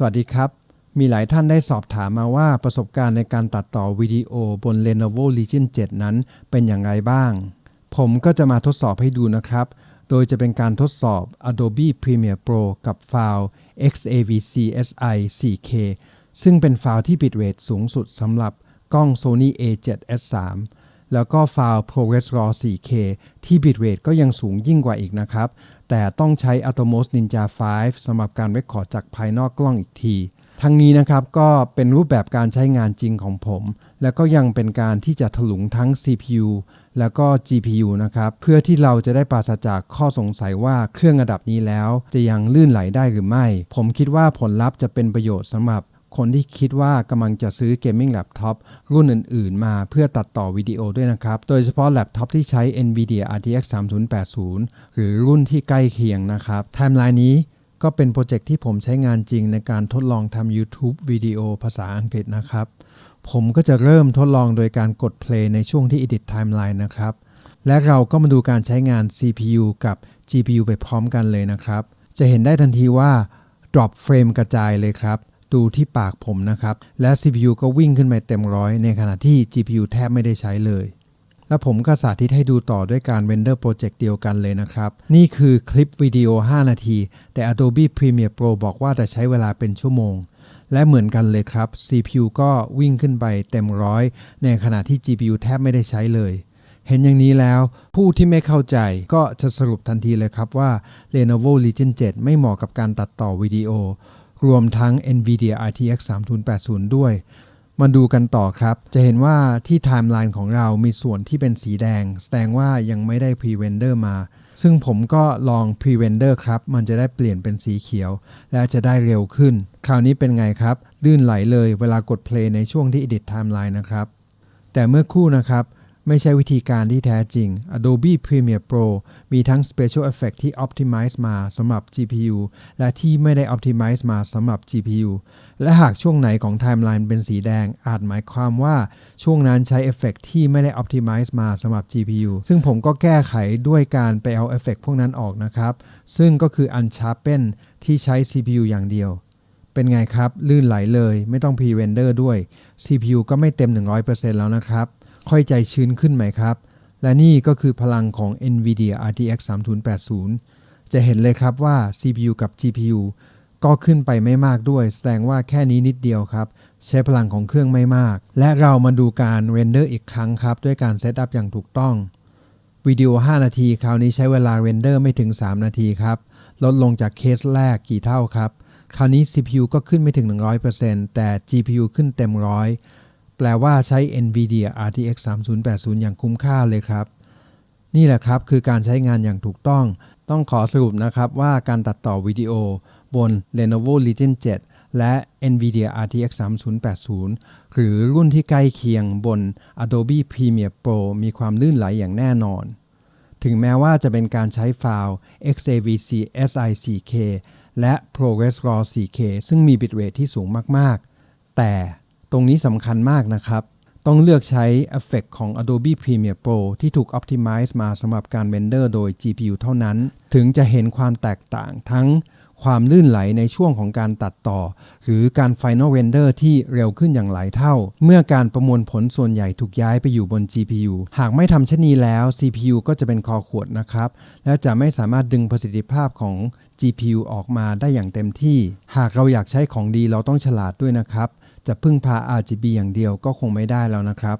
สวัสดีครับ มีหลายท่านได้สอบถามมาว่าประสบการณ์ในการตัดต่อวิดีโอบน Lenovo Legion 7 นั้นเป็นอย่างไรบ้าง ผมก็จะมาทดสอบให้ดูนะครับ โดยจะเป็นการทดสอบ Adobe Premiere Pro กับไฟล์ XAVC SI 4K ซึ่งเป็นไฟล์ที่บิตเรทสูงสุดสำหรับกล้อง Sony A7S3 แล้วก็ฟล์ ProRes RAW 4K ที่บิตเรทก็ยังสูงยิ่งกว่าอีกนะครับ แต่ต้องใช้ Atomos Ninja 5สำหรับการเรคคอร์ดจากภายนอกกล้องอีกที ทั้งนี้นะครับก็เป็นรูปแบบการใช้งานจริงของผม และก็ยังเป็นการที่จะถลุงทั้ง CPU แล้วก็ GPU นะครับเพื่อที่เราจะได้ปราศจากข้อสงสัยว่าเครื่องระดับนี้แล้ว จะยังลื่นไหลได้หรือไม่ ผมคิดว่าผลลัพธ์จะเป็นประโยชน์สำหรับ คนที่คิดว่ากำลังจะซื้อเกมมิ่งแล็ปท็อปรุ่นอื่น ๆ มาเพื่อตัดต่อวิดีโอด้วยนะครับ โดยเฉพาะแล็ปท็อปที่ใช้ NVIDIA RTX 3080 หรือรุ่นที่ใกล้เคียงนะครับไทม์ไลน์นี้ก็เป็นโปรเจกต์ที่ผมใช้งานจริงในการทดลองทำ YouTube วิดีโอภาษาอังกฤษนะครับ ผมก็จะเริ่มทดลองโดยการกด play ในช่วงที่ edit timeline นะครับ และเราก็มาดูการใช้งาน CPU กับ GPU ไปพร้อมกันเลยนะครับ จะเห็นได้ทันทีว่า drop frame กระจายเลยครับ ดูที่ปากผมนะครับ และ CPU ก็วิ่งขึ้นไปเต็มร้อยในขณะที่ GPU แทบไม่ได้ใช้เลย และผมก็สาธิตให้ดูต่อด้วยการเรนเดอร์โปรเจกต์เดียวกันเลยนะครับ นี่คือคลิปวิดีโอ 5 นาที แต่ Adobe Premiere Pro บอกว่าจะใช้เวลาเป็นชั่วโมง และเหมือนกันเลยครับ CPU ก็วิ่งขึ้นไปเต็มร้อยในขณะที่ GPU แทบไม่ได้ใช้เลยเห็นอย่างนี้แล้วผู้ที่ไม่เข้าใจก็จะสรุปทันทีเลยครับว่า Lenovo Legion 7 ไม่เหมาะกับการตัดต่อวิดีโอ รวมทั้ง NVIDIA RTX 3080 ด้วย มาดูกันต่อครับ จะเห็นว่าที่ไทม์ไลน์ของเรามีส่วนที่เป็นสีแดง แสดงว่ายังไม่ได้ Pre-render มา ซึ่งผมก็ลอง Pre-render ครับ มันจะได้เปลี่ยนเป็นสีเขียว และจะได้เร็วขึ้น คราวนี้เป็นไงครับ ลื่นไหลเลยเวลากด play ในช่วงที่ edit timeline นะครับ แต่เมื่อคู่นะครับ ไม่ใช่วิธีการที่แท้จริง Adobe Premiere Pro มีทั้ง Special Effect ที่ Optimize มาสำหรับ GPU และที่ไม่ได้ Optimize มาสำหรับ GPU และหากช่วงไหนของ Timeline เป็นสีแดง อาจหมายความว่าช่วงนั้นใช้เอฟเฟกที่ไม่ได้ Optimize มาสำหรับ GPU ซึ่งผมก็แก้ไขด้วยการไปเอาเอฟเฟกพวกนั้นออกนะครับ ซึ่งก็คือ Unsharpen ที่ใช้ CPU อย่างเดียวเป็นไงครับ ลื่นไหลเลย ไม่ต้อง Pre-render ด้วย CPU ก็ไม่เต็ม 100%แล้วนะครับ ค่อยใจชื้นขึ้นไหมครับ และนี่ก็คือพลังของ NVIDIA RTX 3080 จะเห็นเลยครับว่า CPU กับ GPU ก็ขึ้นไปไม่มากด้วย แสดงว่าแค่นี้นิดเดียวครับ ใช้พลังของเครื่องไม่มาก และเรามาดูการเรนเดอร์อีกครั้งครับ ด้วยการเซตอัพอย่างถูกต้องวิดีโอ 5 นาที คราวนี้ใช้เวลาเรนเดอร์ไม่ถึง 3 นาทีครับ ลดลงจากเคสแรกกี่เท่าครับ คราวนี้ CPU ก็ขึ้นไม่ถึง 100%แต่ GPU ขึ้นเต็มร้อย แปลว่าใช้ NVIDIA RTX 3080 อย่างคุ้มค่าเลยครับ นี่แหละครับคือการใช้งานอย่างถูกต้อง ต้องขอสรุปนะครับว่าการตัดต่อวิดีโอบน Lenovo Legion 7 และ NVIDIA RTX 3080 หรือรุ่นที่ใกล้เคียงบน Adobe Premiere Pro มีความลื่นไหลอย่างแน่นอน ถึงแม้ว่าจะเป็นการใช้ไฟล์ XAVC SI 4K และ ProRes RAW 4K ซึ่งมีบิตเรทที่สูงมาก ๆ แต่ ตรงนี้สำคัญมากนะครับ ต้องเลือกใช้เอฟเฟกของ Adobe Premiere Pro ที่ถูก Optimize มาสำหรับการเรนเดอร์โดย GPU เท่านั้น ถึงจะเห็นความแตกต่างทั้งความลื่นไหลในช่วงของการตัดต่อ หรือการ Final Render ที่เร็วขึ้นอย่างหลายเท่า เมื่อการประมวลผลส่วนใหญ่ถูกย้ายไปอยู่บน GPU หากไม่ทำเช่นนี้แล้ว CPU ก็จะเป็นคอขวดนะครับ และจะไม่สามารถดึงประสิทธิภาพของ GPU ออกมาได้อย่างเต็มที่ หากเราอยากใช้ของดีเราต้องฉลาดด้วยนะครับ จะพึ่งพา RGB อย่างเดียวก็คงไม่ได้แล้วนะครับ